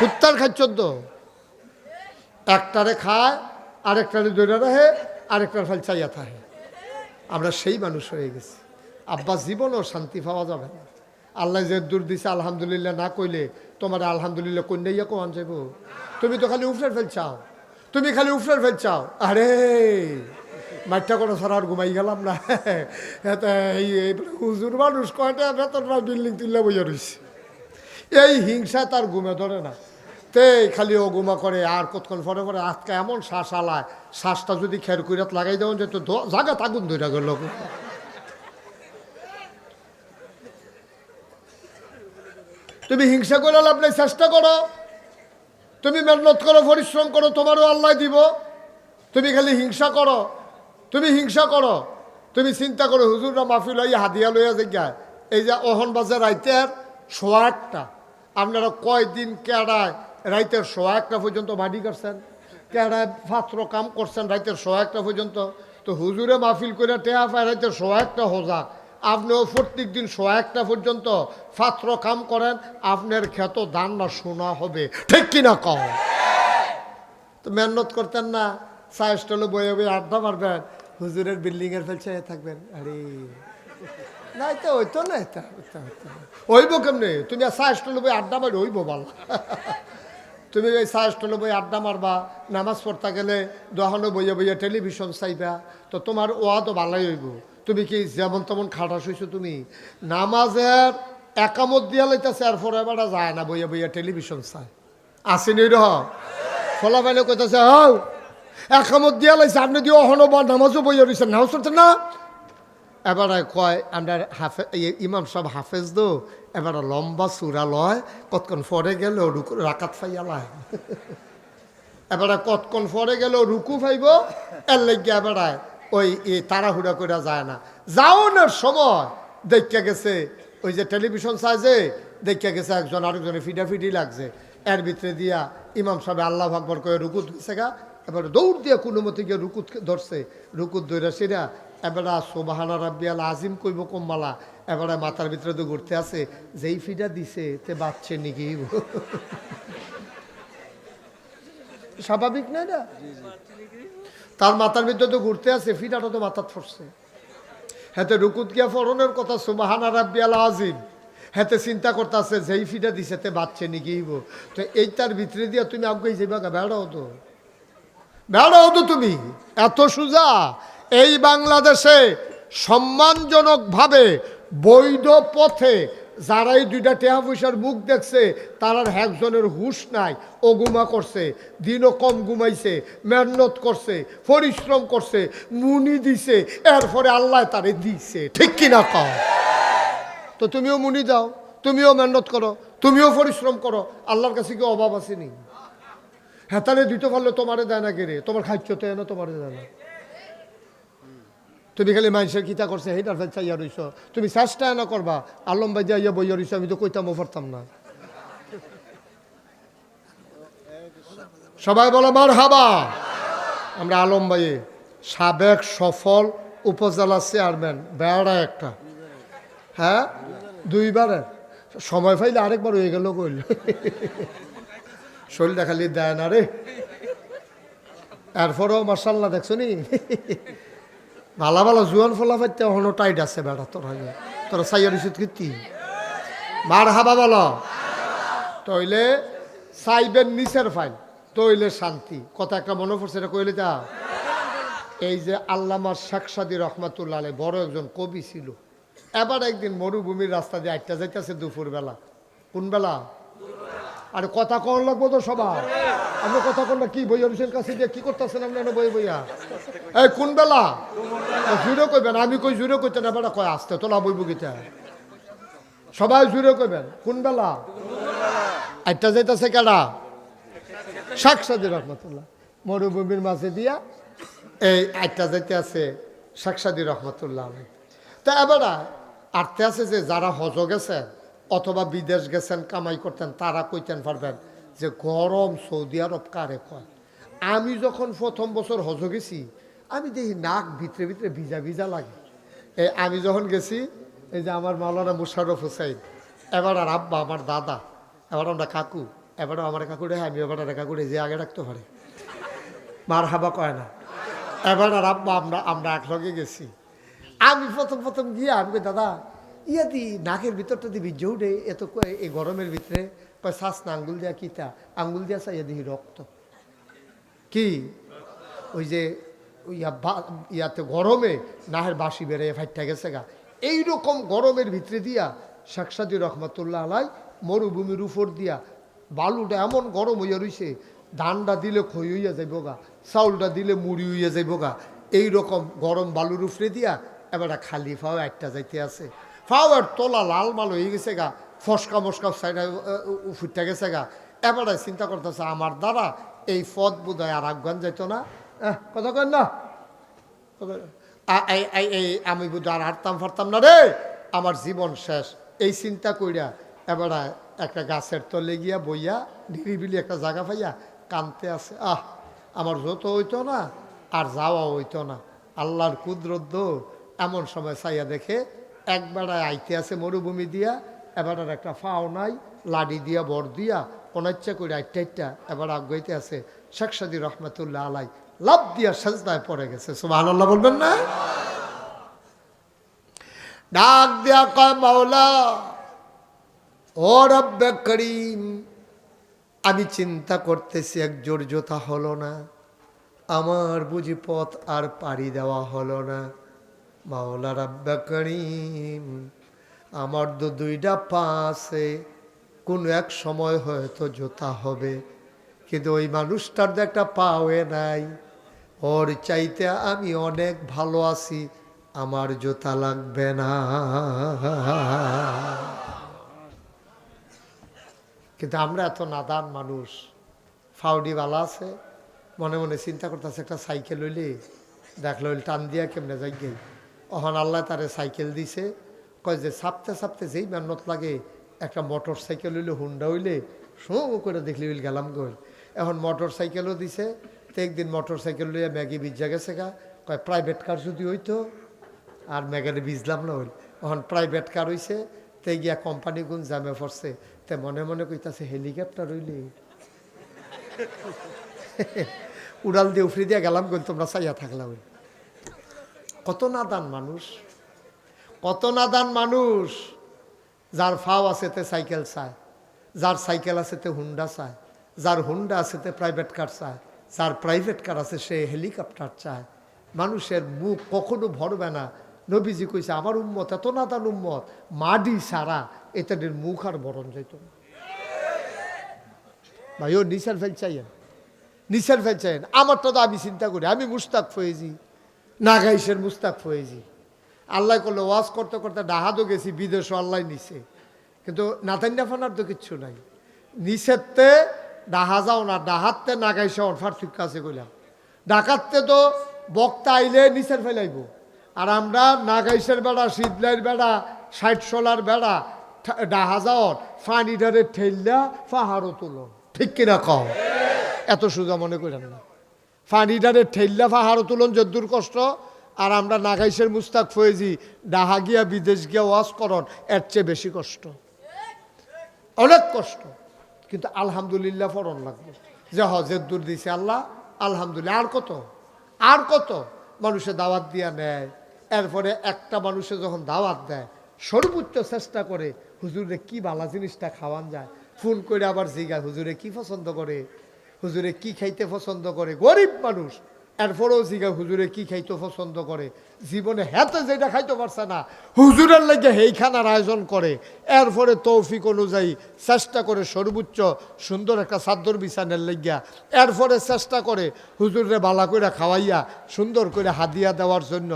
কুত্তার খাচ্ছদ্দ একটারে খায়, আরেকটারে দৈরা রাখে, আরেকটার ফাল চাইয়া থাকে। আমরা সেই মানুষ হয়ে গেছি। আব্বা, জীবনও শান্তি পাওয়া যাবে না। আল্লাহ যে দূর দিছে, আলহামদুলিল্লাহ না কইলে তোমার আলহামদুলিল্লাহ কন্যাইয়া কোয়ান যাইব? তুমি তো খালি উফরার ফেল চাও। তুমি খালি উফরার ফেল চাও। আরে মাঠটা কোনো ছাড়া আর ঘুমাই গেলাম না। এই হুজুর মানুষ কয়টা বেতন বিল্ডিং তুললে বইয়া রয়েছে এই হিংসা তার ঘুমে ধরে না। তে খালি ও গুমা করে, আর কতক্ষণ পরে পরে আজকে এমন শ্বাস আলায়, শ্বাসটা যদি খের কুইরাত লাগাই দেওয়া যেত ধ- জাগা আগুন ধরে গেল তুমি হিংসা করে লাভ নেই, চেষ্টা করো। তুমি মেহনত করো, পরিশ্রম করো, তোমারও আল্লাহ দিব। তুমি খালি হিংসা করো। তুমি হিংসা করো। তুমি চিন্তা করো, হুজুররা মাহফিল হইয়া হাদিয়া লইয়া জায়গায় এই যে অহন বাজে রাইতের সোয়া একটা আপনারা কয়দিন কেড়ায় রাইতের সোয়া একটা পর্যন্ত বাড়ি করছেন? কেড়ায় পাত্র কাম করছেন রাইতের সোয়া একটা পর্যন্ত? তো হুজুরে মাহফিল করে টেহা পায় রাইতের সোয়া একটা হোজা। আপনিও প্রত্যেক দিন সোয়া একটা পর্যন্ত পাত্র কাম করেন, আপনার ক্ষেত দান না শোনা হবে। ঠিক কিনা কম তো মেহনত করতেন না চা স্টলে বয়ে বয়ে আড্ডা মারবেন, হুজুরের বিল্ডিংয়ের ফেলছে থাকবেন। আরে। নাই তো, ওই তো না এটা। ওইব কেমনে? তুমি চা স্টলে বই আড্ডা মারি, ওইব ভালো তুমি ওই চা স্টলে বই আড্ডা মারবা, নামাজ পড়তে গেলে দহনো বইয়ে বইয়ে টেলিভিশন চাইবা, তো তোমার ওয়া তো ভালোই হইব। তুমি কি যেমন তেমন খাটাস হইছো তুমি? নামাজের একামত দিয়া লাইতেছে, আর পরে বেড়া যায় না, বইয়ে বইয়ে টেলিভিশন চায়। আসেনি রহ। ফলাফাইলে কইতেছে, হও, একামত দিয়া লাইছে, আপনি দিয়ে অহনো বা নামাজও বইয়া রয়েছেন নামাজ পড়ছেন না? এবারে কয়, আমরা হাফে ইমাম সব হাফেজ দো এবারে লম্বা চূড়া লয়, কতক্ষণ পরে গেল রুকু, রাকাত ফাইয়া লয়। এবারে কতক্ষণ পরে গেল রুকু ফাইব, এর লাগে এবারে ওই তাড়াহুড়া করে যায় না। যাওনের সময় দেখা গেছে, ওই যে টেলিভিশন সাইজে দেখা গেছে একজন আরেকজনের ফিডাফিডি লাগছে। এর ভিতরে দিয়া ইমাম সাহেব আল্লাহ ভাগবর করে রুকুত দিছে গা। এবার দৌড় দিয়ে কোনো মতে গিয়ে রুকুত ধরছে। রুকুত দৈরা সেরা এবারে সোবাহানা রাব্বিয়াল আজিম কইব কম্মালা। এবারে মাথার ভিতরে তো ঘুরতে আছে, যেই ফিডা দিছে, তে বাচ্চে নিকি? স্বাভাবিক না এটা? তার মাথার ভিতরে তো ঘুরতে আছে ফিডাটা তো মাথার ফসছে হেতে রুকুত গিয়া ফরনের কথা সুবাহানা রাব্বিয়াল আজিম হেতে চিন্তা করতেছে যেই ফিডা দিছে, তে বাচ্চে নিগিব তো এইটার ভিতরে দিয়া তুমি আগে যাইবা বেড়াও তো। বেড়াও তো তুমি, এত সুজা। এই বাংলাদেশে সম্মানজনকভাবে বৈধ পথে যারা এই দুইটা টেহা পয়সার মুখ দেখছে তার আর একজনের হুশ নাই, ও গুমা করছে, দিনও কম ঘুমাইছে, মেহনত করছে, পরিশ্রম করছে, মুনি দিছে, এরপরে আল্লাহ তারে দিছে। ঠিক কিনা কও? তো তুমিও মুনি দাও, তুমিও মেহনত করো, তুমিও পরিশ্রম করো, আল্লাহর কাছে কি অভাব আসেনি হেতারে দিতে পারলে তোমারে দেয় না গেরে তোমার খাদ্য তো এনে তোমারে দেয় না। তুমি খালি মানুষের কিতা করছে, সেইটার ফেল চাইয়া রইছ। তুমি চেষ্টা না করবা আলম বাই যাইয়া বইয়া রইছ, আমি তো কইতামও পারতাম না। সবাই বলো মার হাবা আমরা আলম ভাইয়ে, সাবেক সফল উপজেলা চেয়ারম্যান, বেড়া একটা। হ্যাঁ? দুইবারের সময় পাইলে আরেকবার হয়ে গেল কইল। শরীরটা খালি দেয় না রে। এরপরেও মার্শাল্লাহ দেখছ নি? ভালো ভালো জুয়ান ফলা পাইতে হনো টাইট আছে বেড়া তোর আগে তোরা সাইয়ার ইস্যুত কীর্তি? মার হাবা বলো। তইলে সাইবেন নিচের ফাইল তইলে শান্তি। কথা একটা মনে পড়ছে, এটা কইলে যা। এই যে আল্লামা শেখ সাদি রহমাতুল্লাহ বড় একজন কবি ছিল। এবার একদিন মরুভূমির রাস্তা দিয়ে আটটা যাইতেছে দুপুরবেলা। কোন বেলা আরে কথা কন লাগবো তো সবার। আপনি কথা কন না কি বইয়া রুসের কাছে দিয়ে কি করতেছেন আপনি বই বইয়া? এই কোন বেলা? জুড়ে কইবেন আমি কই জুড়ে কইতে না বেড়া কয় আসতে তোলা বই বুকিতে সবাই জুড়ে কইবেন কোন বেলা? আটটা যাইতেছে কেডা? শাক সাদি রহমতুল্লাহ। মরুভূমির মাঝে দিয়া এই আটটা যাইতে আছে শাকসাদি রহমতুল্লাহ আলাই। তা এবার আটতে আছে যে যারা হজ গেছেন অথবা বিদেশ গেছেন কামাই করতেন তারা কইতেন পারবেন যে গরম সৌদি আরব কারে কয়? আমি যখন প্রথম বছর হজ গেছি, আমি দেখি নাক ভিতরে ভিতরে ভিজা ভিজা লাগে। এই আমি যখন গেছি, এই যে আমার মাওলানা মুশারফ হুসাইন, এবার আর আব্বা আমার দাদা, এবার আমরা কাকু এবারও আমার কাকুরে আমি এবার কাকুরে যে আগে রাখতে পারে। মার হাবা কয় না। এবার আর আব্বা আমরা আমরা একলগে গেছি। আমি প্রথম প্রথম গিয়ে আমি দাদা, ইয়া দি নাকের ভিতরটা দি বীর্য উঠে, এত এই গরমের ভিতরে কয় শ্বাস না আঙ্গুল দিয়া কিতা আঙ্গুল দিয়া চাইয়া দিহি রক্ত। কি? ওই যে ইয়া ইয়াতে গরমে নাহের বাসি বেড়ে ফাইটটা গেছে গা। এইরকম গরমের ভিতরে দিয়া শেখসাদি রহমতুল্লাহ আলাই মরুভূমির উপর দিয়া বালুটা এমন গরম হইয়া রইছে, ধানটা দিলে খই হইয়া যাইব গা, চাউলটা দিলে মুড়ি হইয়া যাইব গা। এইরকম গরম বালুর উপরে দিয়া এবার খালি ফাও একটা যাইতে আছে। ফাও আর তোলা লাল মাল হয়ে গেছে গা ফসকা মস্কা সাইডা উফুরটা গেছে গা। এবারে চিন্তা করতেছে, আমার দ্বারা এই পথ বোধ হয় আর আফগান যাইতো না? কথা কেন না। এই- আমি বুধ আর হারতাম ফারতাম না রে। আমার জীবন শেষ। এই চিন্তা কইরা এবারে একটা গাছের তলে গিয়া বইয়া, নিরিবিলি একটা জায়গা পাইয়া কানতে আছে। আহ, আমার যত হইতো না, আর যাওয়া হইতো না। আল্লাহর কুদরত এমন সময় চাইয়া দেখে একবেড়ায় আইতে আছে মরুভূমি দিয়া এবার আর একটা ফাও নাই, লাডি দিয়া, বর দিয়া, অনাচ্ছা করে আইটা আইটা এবার আগাইতে আছে শেখসাদি রহমতুল্লাহ আলাই। লাভ দিয়া সাজদায় পড়ে গেছে সুবাহ আল্লাহ বলবেন না? ডাক দিয়া কয়, মাওলা, ও রব্বে করিম, আমি চিন্তা করতেছি এক জোর জোতা হলো না, আমার বুঝি পথ আর পাড়ি দেওয়া হলো না। মাওলা রাব্বা করিম আমার তো দুইটা পা আছে, কোনো এক সময় হয়তো জোতা হবে, কিন্তু ওই মানুষটার তো একটা পাওয়ে নাই। ওর চাইতে আমি অনেক ভালো আছি, আমার জোতা লাগবে না। কিন্তু আমরা এত নাদান মানুষ, ফাউডিওয়ালা আছে, মনে মনে চিন্তা করতেছে, একটা সাইকেল হইলে দেখল টান দিয়া কেমনে যাই গে অহন আল্লাহ তারে সাইকেল দিছে কয় যে সাপতে সাপতে যেই মেহনত লাগে, একটা মোটর সাইকেল হইলে হুন্ডা হইলে শো করে দেখলি হইল গেলাম গোল এখন মোটর সাইকেলও দিছে, তো একদিন মোটর সাইকেল লইয়া ম্যাগি বিজা গেছে গা। কয় প্রাইভেট কার যদি হইতো, আর ম্যাগারে বিজলাম না হইল। এখন প্রাইভেট কার হইছে, তে গিয়া কোম্পানি গুণ জামে পড়ছে তে মনে মনে কইতাছে, হেলিকপ্টার হইলে? উড়াল দিয়ে উফরি দিয়ে গেলাম কিন্তু তোমরা চাইয়া থাকলাম কত নাদান মানুষ। কত নাদান মানুষ, যার ফাও আছে তে সাইকেল চায়, যার সাইকেল আছে তে হুন্ডা চায়, যার হুন্ডা আছে তে প্রাইভেট কার চায়, যার প্রাইভেট কার আছে সে হেলিকপ্টার চায়। মানুষের মুখ কখনো ভরবে না। নবীজি কইছে, আমার উম্মত এত নাদান উম্মত, মাডি সারা এটাদের মুখ আর বরণ যাইত ভাই, ও নিশার ফেল চাইয়েন নিশার ফেল চাইয়েন। আমারটা তো আমি চিন্তা করি, আমি মুস্তাক ফয়েজি, নাগাইশের মুস্তাক ফয়েজি। আল্লাহ করলে ওয়াজ করতে করতে ডাহাদও গেছি, বিদেশও আল্লাহ নিছে। কিন্তু নাতান্যা ফানার তো কিচ্ছু নাই। নিষেধতে ডাহা যাও না ডাহাতে নাগাইছে পার্থক্য আছে কইলাম ডাকাততে তো বক্তা আইলে নিচের ফেলাইব। আর আমরা নাগাইশের বেড়া শীতলাইয়ের বেড়া, ষাট সোলার বেড়া ডাহা যাওয়ার ফানিটারে ঠেললা পাহাড়ও তুলন ঠিক কিনা কও? এত সোজা মনে করেন না। ফানি ফানিটারে ঠেললা পাহাড়ও তুলন, যদ্দুর কষ্ট। আর আমরা নাগাইশের মুস্তাক ফয়েজি, ডাহা গিয়া বিদেশ গিয়া ওয়াজ করন, এর চেয়ে বেশি কষ্ট। অনেক কষ্ট, কিন্তু আলহামদুলিল্লাহ ফরন লাগবে। যে হজের দূর দিছে আল্লাহ, আলহামদুলিল্লাহ। আর কত? আর কত? মানুষে দাওয়াত দিয়া নেয়। এরপরে একটা মানুষে যখন দাওয়াত দেয়, সর্বোচ্চ চেষ্টা করে, হুজুরে কি বালা জিনিসটা খাওয়ান যায়? ফোন করে আবার জিগায়, হুজুরে কি পছন্দ করে? হুজুরে কি খাইতে পছন্দ করে? গরিব মানুষ এরপরেও জিগা হুজুরে কি খাইতে পছন্দ করে? জীবনে হেতে যেটা খাইতে পারছে না, হুজুরের লাগে হেই খানার আয়োজন করে। এরপরে তৌফিক অনুযায়ী চেষ্টা করে সর্বোচ্চ সুন্দর একটা সাদ্দর বিছানের লাগিয়া, এরপরে চেষ্টা করে হুজুরে বালা করে খাওয়াইয়া, সুন্দর করে হাদিয়া দেওয়ার জন্য